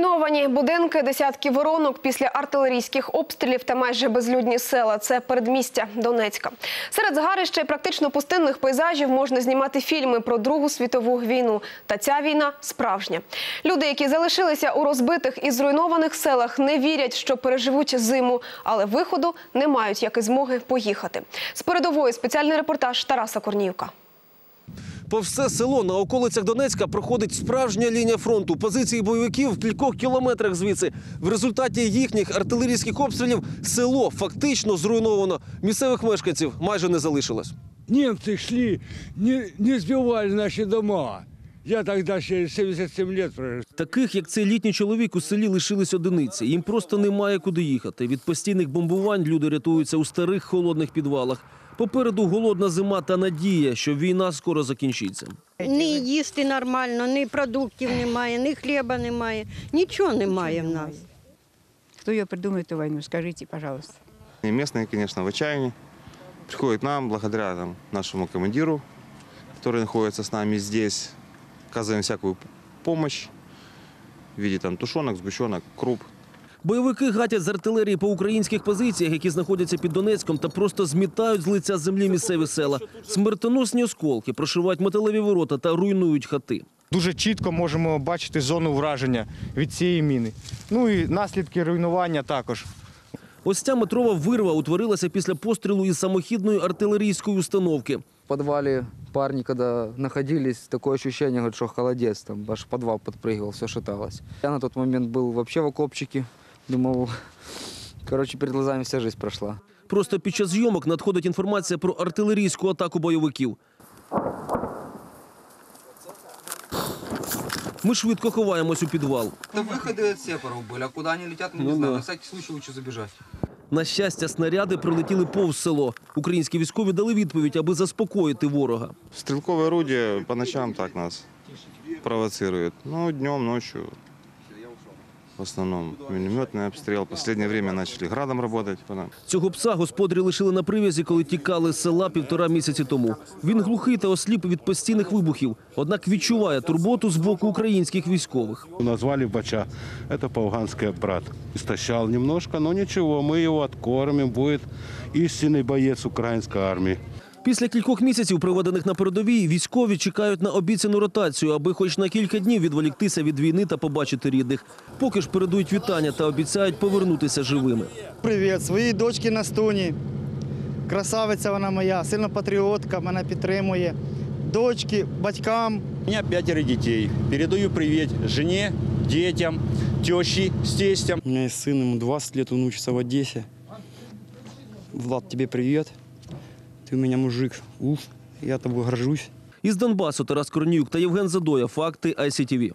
Зруйновані будинки, десятки воронок після артилерійських обстрілів та майже безлюдні села. Це передмістя Донецька. Серед згарища і практично пустинних пейзажів можна знімати фільми про Другу світову війну. Та ця війна справжня. Люди, які залишилися у розбитих і зруйнованих селах, не вірять, що переживуть зиму, але виходу не мають, як і змоги поїхати. З передової спеціальний репортаж Тараса Корніюка. По все село на околицях Донецька проходить справжня лінія фронту. Позиції бойовиків в кількох кілометрах звідси. В результаті їхніх артилерійських обстрілів село фактично зруйновано. Місцевих мешканців майже не залишилось. Немцы шли, не, не сбивали наши дома. Я тогда еще 77 лет прожил. Таких, як цей літній чоловік, у селі лишились одиниці. Їм просто немає куди їхати. Від постійних бомбувань люди рятуються у старих холодних підвалах. Попереду голодна зима та надія, що війна скоро закінчиться. Ні їсти нормально, ні продуктів немає, ні хліба немає, нічого немає в нас. Кто ее придумает эту войну, скажите, пожалуйста. И местные, конечно, в отчаянии. Приходят к нам благодаря там, нашему командиру, который находится с нами здесь. Оказываем всякую п- помощь в виде там, тушенок, сгущенок, круп. Бойовики гатять з артилерії по українських позиціях, які знаходяться під Донецьком, та просто змітають з лиця землі місцеві села. Смертоносні осколки прошивають металеві ворота та руйнують хати. Дуже чітко можемо бачити зону враження від цієї міни. Ну і наслідки руйнування також. Ось ця метрова вирва утворилася після пострілу із самохідної артилерійської установки. В подвале парни, когда находились, такое ощущение, говорят, что холодец, там аж подвал подпрыгивал, все шаталось. Я на тот момент был вообще в окопчике, думал, короче, перед глазами вся жизнь прошла. Просто під час зйомок надходить інформація про артилерійську атаку бойовиків. Ми швидко ховаємось у підвал. Это выходы от сепаров были, а куда они летят, мы не Ну знаем. да. На всякий случай лучше забежать. На щастя, снаряди прилетіли повз село. Українські військові дали відповідь, аби заспокоїти ворога. Стрелковое орудие по ночам так нас провоцирует. Ну, днем, ночью. В основном минометный обстрел. Последнее время начали градом работать. по нам. Цього пса господарі лишили на привязі, коли тікали з села півтора місяці тому. Він глухий та осліп від постійних вибухів, однак відчуває турботу з боку українських військових. Назвали Бача. Это по-афгански брат. Истощал немножко, но ничего, мы его откормим. Будет истинный боец украинской армии. Після кількох місяців, проведених на передовій, військові чекають на обіцяну ротацію, аби хоч на кілька днів відволіктися від війни та побачити рідних. Поки ж передують вітання та обіцяють повернутися живими. Привіт, своїй дочці Настуні. Красавиця вона моя, сильна патріотка, мене підтримує. Дочки, батькам. У меня пятеро детей. Передаю привет жене, детям, теще с тестем. У мене є син, йому 20 років, він учиться в Одесі. Влад, тобі привіт. Ти у мене мужик. Уф, я тобою горжусь. Із Донбасу Тарас Корнюк та Євген Задоя. Факти ICTV.